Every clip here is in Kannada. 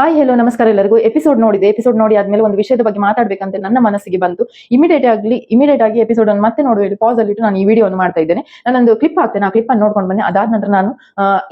ಹಾಯ್ ಹೆಲೋ ನಮಸ್ಕಾರ ಎಲ್ಲರಿಗೂ. ಎಪಿಸೋಡ್ ನೋಡಿದೆ. ಎಪಿಸೋಡ್ ನೋಡಿ ಆದ್ಮೇಲೆ ಒಂದು ವಿಷಯದ ಬಗ್ಗೆ ಮಾತಾಡಬೇಕಂತ ನನ್ನ ಮನಸ್ಸಿಗೆ ಬಂತು. ಇಮಿಡಿಯೇಟ್ ಆಗಲಿ ಇಮಿಡಿಯೇಟ್ ಆಗಿ ಎಪಿಸೋಡ್ ಅನ್ನು ಮತ್ತೆ ನೋಡುವ ಪಾಸ್ ಅಲ್ಲಿ ಇಟ್ಟು ನಾನು ಈ ವಿಡಿಯೋ ಮಾಡ್ತಾ ಇದ್ದೇನೆ. ನಾನೊಂದು ಕ್ಲಿಪ್ ಹಾಕ್ತೇನೆ. ಆ ಕ್ಲಿಪ್ ಅನ್ನು ನೋಡ್ಕೊಂಡು ಬನ್ನಿ. ಅದಾದ ನಂತರ ನಾನು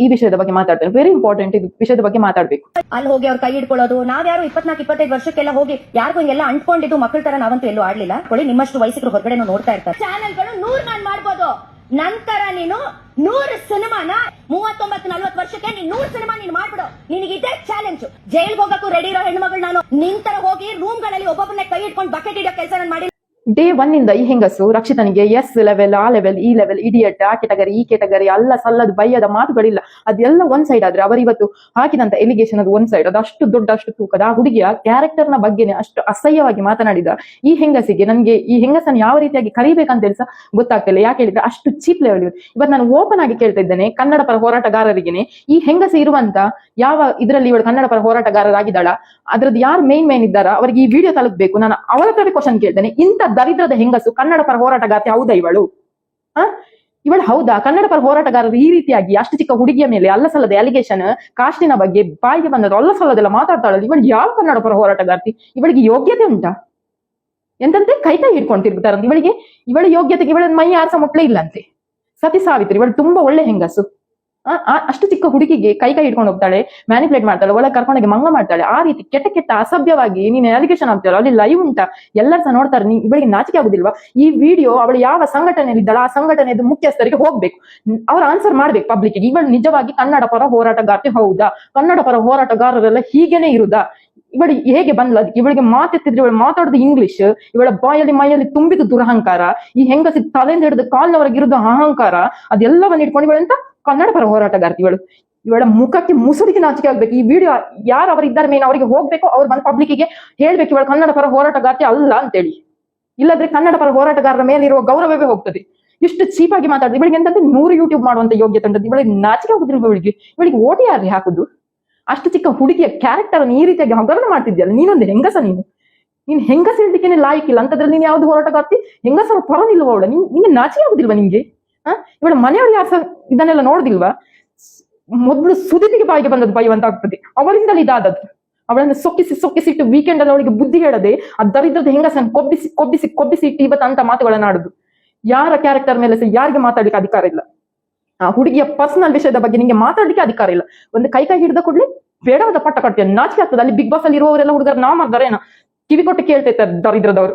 ಈ ವಿಷಯದ ಬಗ್ಗೆ ಮಾತಾಡ್ತೇನೆ. ವೆರಿ ಇಂಪಾರ್ಟೆಂಟ್ ಇದು. ವಿಷಯದ ಬಗ್ಗೆ ಮಾತಾಡಬೇಕು. ಅಲ್ಲಿ ಹೋಗಿ ಅವ್ರ ಕೈ ಹಿಡ್ಕೊಳ್ಳೋದು. ನಾವ್ಯಾರು ಇಪ್ಪತ್ನಾಲ್ಕು ಇಪ್ಪತ್ತೈದು ವರ್ಷಕ್ಕೆಲ್ಲ ಹೋಗಿ ಯಾರಿಗೂ ಎಲ್ಲ ಅಂಟ್ಕೊಂಡಿದ್ದು ಮಕ್ಕಳ ತರ ನಾವಂತೂ ಎಲ್ಲೂ ಆಡ್ಲಿಲ್ಲ. ಕೊಡಿ ನಿಮ್ಮಷ್ಟು ವಯಸ್ಸಿದ್ರು ಹೊರಗಡೆ ನೋಡ್ತಾ ಇರ್ತಾರೆ. ಚಾನೆಲ್ಗಳು ನೂರ್ ನಾನು ಮಾಡ್ಬೋದು. ನಂತರ ನೀನು ನೂರು ಸಿನಿಮಾನ ಮೂವತ್ತೊಂಬತ್ತು ನಲ್ವತ್ತು ವರ್ಷಕ್ಕೆ ನೀನ್ ನೂರ್ ಸಿನಿಮಾ ನೀನ್ ಮಾಡ್ಬಿಡು ನಿನಗೆ ಇದೇ ಚಾಲೆಂಜ್ ಜೈಲ್ಗೆ ಹೋಗಕ್ಕೂ ರೆಡಿ ಇರೋ ಹೆಣ್ಮಗಳು ನಾನು. ನಿಂತರ ಹೋಗಿ ರೂಮ್ಗಳಲ್ಲಿ ಒಬ್ಬೊಬ್ಬನೇ ಕೈ ಇಟ್ಕೊಂಡು ಬಕೆಟ್ ಇಡೋ ಕೆಲಸ ನಾನು ಮಾಡಿ. ಡೇ ಒನ್ ಇಂದ ಈ ಹೆಂಗಸು ರಕ್ಷಿತನಿಗೆ ಎಸ್ ಲೆವೆಲ್ ಆ ಲೆವೆಲ್ ಈ ಲೆವೆಲ್ ಇಡಿಯಟ್ ಆ ಕೆಟಗರಿ ಈ ಕೆಟಗರಿ ಅಲ್ಲ ಸಲ್ಲದ, ಬೈಯದ ಮಾತುಗಳಿಲ್ಲ. ಅದೆಲ್ಲ ಒಂದ್ ಸೈಡ್ ಆದ್ರೆ ಅವರಿವತ್ತು ಹಾಕಿದಂತ ಎಲಿಗೇಷನ್ ಅದು ಒಂದ್ ಸೈಡ್ ಅದು ಅಷ್ಟು ದೊಡ್ಡ ಅಷ್ಟು ತೂಕದ ಆ ಹುಡುಗಿಯ ಕ್ಯಾರೆಕ್ಟರ್ನ ಬಗ್ಗೆನೆ ಅಷ್ಟು ಅಸಹ್ಯವಾಗಿ ಮಾತನಾಡಿದ ಈ ಹೆಂಗಸಿಗೆ ನನ್ಗೆ ಈ ಹೆಂಗಸನ್ನು ಯಾವ ರೀತಿಯಾಗಿ ಕರಿಬೇಕಂತ ಹೇಳಿ ಗೊತ್ತಾಗ್ತಿಲ್ಲ. ಯಾಕೆ ಹೇಳಿದ್ರೆ ಅಷ್ಟು ಚೀಪ್ ಲೆವೆಲ್ ಇವತ್ತು ನಾನು ಓಪನ್ ಆಗಿ ಕೇಳ್ತಾ ಇದ್ದೇನೆ ಕನ್ನಡ ಪರ ಹೋರಾಟಗಾರರಿಗೆನೆ, ಈ ಹೆಂಗಸ ಇರುವಂತ ಯಾವ ಇದರಲ್ಲಿ ಇವಳು ಕನ್ನಡ ಪರ ಹೋರಾಟಗಾರರಾಗಿದ್ದಾಳ, ಅದ್ರದ್ದು ಯಾರು ಮೇನ್ ಮೇನ್ ಇದ್ದಾರ, ಅವರಿಗೆ ಈ ವಿಡಿಯೋ ತಲುಪಬೇಕು. ನಾನು ಅವರ ಕ್ವಶನ್ ಕೇಳ್ತೇನೆ. ಇಂಥ ದರಿದ್ರದ ಹೆಂಗಸು ಕನ್ನಡ ಪರ ಹೋರಾಟಗಾರ್ತಿ ಹೌದಾ ಇವಳು? ಹ? ಇವಳು ಹೌದಾ? ಕನ್ನಡ ಪರ ಹೋರಾಟಗಾರರು ಈ ರೀತಿಯಾಗಿ ಅಷ್ಟು ಚಿಕ್ಕ ಹುಡುಗಿಯ ಮೇಲೆ ಅಲ್ಲ ಸಲ್ಲದ ಅಲಿಗೇಷನ್ ಕಾಸ್ಟಿನ ಬಗ್ಗೆ ಬಾಯಿಗೆ ಬಂದದ್ದು ಅಲ್ಲ ಸಲ್ಲದೆಲ್ಲ ಮಾತಾಡ್ತಾಳಲ್ಲ ಇವಳು ಯಾವ ಕನ್ನಡ ಪರ ಹೋರಾಟಗಾರ್ತಿ? ಇವಳಿಗೆ ಯೋಗ್ಯತೆ ಉಂಟಾ? ಎಂತಂತೆ? ಕೈ ಕೈ ಇವಳಿಗೆ, ಇವಳ ಯೋಗ್ಯತೆಗೆ ಇವಳ ಮೈ ಆರ್ಸ ಮುಟ್ಲೇ ಇಲ್ಲಂತೆ. ಸತಿ ಸಾವಿತ್ರಿ, ಇವಳು ತುಂಬಾ ಒಳ್ಳೆ ಹೆಂಗಸು. ಅಷ್ಟು ಚಿಕ್ಕ ಹುಡುಗಿಗೆ ಕೈ ಕೈ ಹಿಡ್ಕೊಂಡು ಹೋಗ್ತಾಳೆ ಮ್ಯಾನಿಪುಲೇಟ್ ಮಾಡ್ತಾಳೆ, ಒಳಗೆ ಕರ್ಕೊಂಡೋಗಿ ಮಂಗ ಮಾಡ್ತಾಳೆ, ಆ ರೀತಿ ಕೆಟ್ಟ ಕೆಟ್ಟ ಅಸಭ್ಯವಾಗಿ ನೀನು ಅಲಿಗೇಷನ್ ಆಗ್ತಾಳ ಅಲ್ಲಿ ಲೈವ್ ಉಂಟಾ, ಎಲ್ಲರೂ ಸಹ ನೋಡ್ತಾರೆ ನೀ ಇವಳಿಗೆ ನಾಚಿಕೆ ಆಗುದಿಲ್ವಾ? ಈ ವಿಡಿಯೋ ಅವಳು ಯಾವ ಸಂಘಟನೆಯಲ್ಲಿ ಇದ್ದಾಳ ಆ ಸಂಘಟನೆಯದು ಮುಖ್ಯಸ್ಥರಿಗೆ ಹೋಗ್ಬೇಕು. ಅವ್ರ ಆನ್ಸರ್ ಮಾಡ್ಬೇಕು ಪಬ್ಲಿಕ್ ಇವಳು ನಿಜವಾಗಿ ಕನ್ನಡ ಪರ ಹೋರಾಟಗಾರ್ತಿ ಹೌದಾ? ಕನ್ನಡ ಪರ ಹೋರಾಟಗಾರರೆಲ್ಲ ಹೀಗೇನೆ ಇರುದಾ? ಇವಳು ಹೇಗೆ ಬಂದ್ಲ ಇವಳಿಗೆ ಮಾತೆತ್ತಿದ್ರೆ ಇವಳು ಮಾತಾಡೋದು ಇಂಗ್ಲಿಷ್ ಇವಳ ಬಾಯಲ್ಲಿ ಮೈಯಲ್ಲಿ ತುಂಬಿದ ದುರಹಂಕಾರ, ಈ ಹೆಂಗಸಿ ತಲೆಯಿಂದ ಹಿಡಿದು ಕಾಲ್ನವರೆಗೆ ಇರೋದು ಅಹಂಕಾರ, ಅದೆಲ್ಲವನ್ನ ಇಟ್ಕೊಂಡು ಇವಳೆಂತ ಕನ್ನಡ ಪರ ಹೋರಾಟಗಾರ್ತಿ ಇವಳು ಇವಳ ಮುಖಕ್ಕೆ ಮುಸುರಿಗೆ ನಾಚಿಕೆ ಆಗ್ಬೇಕು. ಈ ವಿಡಿಯೋ ಯಾರು ಅವರು ಇದ್ದಾರೆ ಮೇನ್ ಅವರಿಗೆ ಹೋಗ್ಬೇಕು, ಅವ್ರು ಬಂದು ಪಬ್ಲಿಕ್ಗೆ ಹೇಳ್ಬೇಕು ಇವಳು ಕನ್ನಡ ಪರ ಹೋರಾಟಗಾರ್ತಿ ಅಲ್ಲ ಅಂತೇಳಿ. ಇಲ್ಲದ್ರೆ ಕನ್ನಡ ಪರ ಹೋರಾಟಗಾರರ ಮೇಲಿರುವ ಗೌರವವೇ ಹೋಗ್ತದೆ. ಇಷ್ಟು ಚೀಪ್ ಆಗಿ ಮಾತಾಡಿದ್ರೆ ಇವಳಿಗೆ ಎಂತಂದ್ರೆ ನೂರು ಯೂಟ್ಯೂಬ್ ಮಾಡುವಂತ ಯೋಗ್ಯತೆ ಉಂಟು. ಇವಳಿಗೆ ನಾಚಿಕೆ ಆಗುದಿಲ್ಲ ಇವಳಿಗೆ. ಇವಳಿಗೆ ಓಟಿ ಯಾರ್ರಿ ಹಾಕುದು? ಅಷ್ಟು ಚಿಕ್ಕ ಹುಡುಗಿಯ ಕ್ಯಾರೆಕ್ಟರ್ ಈ ರೀತಿಯಾಗಿ ಹಗರಣ ಮಾಡ್ತಿದ್ಯಲ್ಲ? ನೀನೊಂದು ಹೆಂಗಸ ನೀನು? ನೀನ್ ಹೆಂಗಸ ಇಲ್ದಿಕ್ಕೆ ಲಾಯಕ್ ಇಲ್ಲ ಅಂತದ್ರಲ್ಲಿ ನೀನ್ ಯಾವ್ದು ಹೋರಾಟಗಾರ್ತಿ? ಹೆಂಗಸರ ಪರ ನಿಲ್ವ ಅವಳ ನಿನ್ ನಾಚಿಕೆ ಆಗುದಿಲ್ವಾ ನಿಂಗೆ ಇವಳ ಮನೆಯವ್ರು ಯಾರು ಇದನ್ನೆಲ್ಲ ನೋಡ್ದಿಲ್ವಾ? ಮೊದ್ಲು ಸುದೀಪಿಗೆ ಬಾಯಿಗೆ ಬಂದದ್ದು ಬೈಯುವಂತ ಆಗ್ತದೆ ಅವರಿಂದಲೇ ಇದಾದದ್ದು. ಅವಳನ್ನು ಸೊಕ್ಕಿಸಿ ಸೊಕ್ಕಿಸಿಟ್ಟು ವೀಕೆಂಡ್ ಅಲ್ಲಿ ಅವಳಿಗೆ ಬುದ್ಧಿ ಹೇಳದೆ, ಆ ದರಿದ್ರದ ಹೆಂಗಸನ್ನು ಕೊಬ್ಬಿಸಿ ಕೊಬ್ಬಿಸಿ ಕೊಬ್ಬಿಸಿ ಇಟ್ಟು ಇವತ್ತು ಅಂತ ಮಾತುಗಳನ್ನ ಆಡುದು. ಯಾರ ಕ್ಯಾರೆಕ್ಟರ್ ಮೇಲೆ ಸಹ ಯಾರಿಗೆ ಮಾತಾಡ್ಲಿಕ್ಕೆ ಅಧಿಕಾರ ಇಲ್ಲ. ಆ ಹುಡುಗಿಯ ಪರ್ಸನಲ್ ವಿಷಯದ ಬಗ್ಗೆ ನಿಮಗೆ ಮಾತಾಡ್ಲಿಕ್ಕೆ ಅಧಿಕಾರ ಇಲ್ಲ. ಒಂದು ಕೈ ಕೈ ಹಿಡಿದ ಕೂಡಲೇ ಬೇಡವಾದ ಪಟ್ಟ ಕಟ್ತೀಯ ನಾಚಿಕೆ ಆಗ್ತದೆ. ಅಲ್ಲಿ ಬಿಗ್ ಬಾಸ್ ಅಲ್ಲಿ ಇರುವವರೆಲ್ಲ ಹುಡುಗರು ನಾವು ಮಾಡ್ದಾರೇನ ಕಿವಿ ಕೊಟ್ಟು ಕೇಳ್ತೈತೆ ದರಿದ್ರದವರು.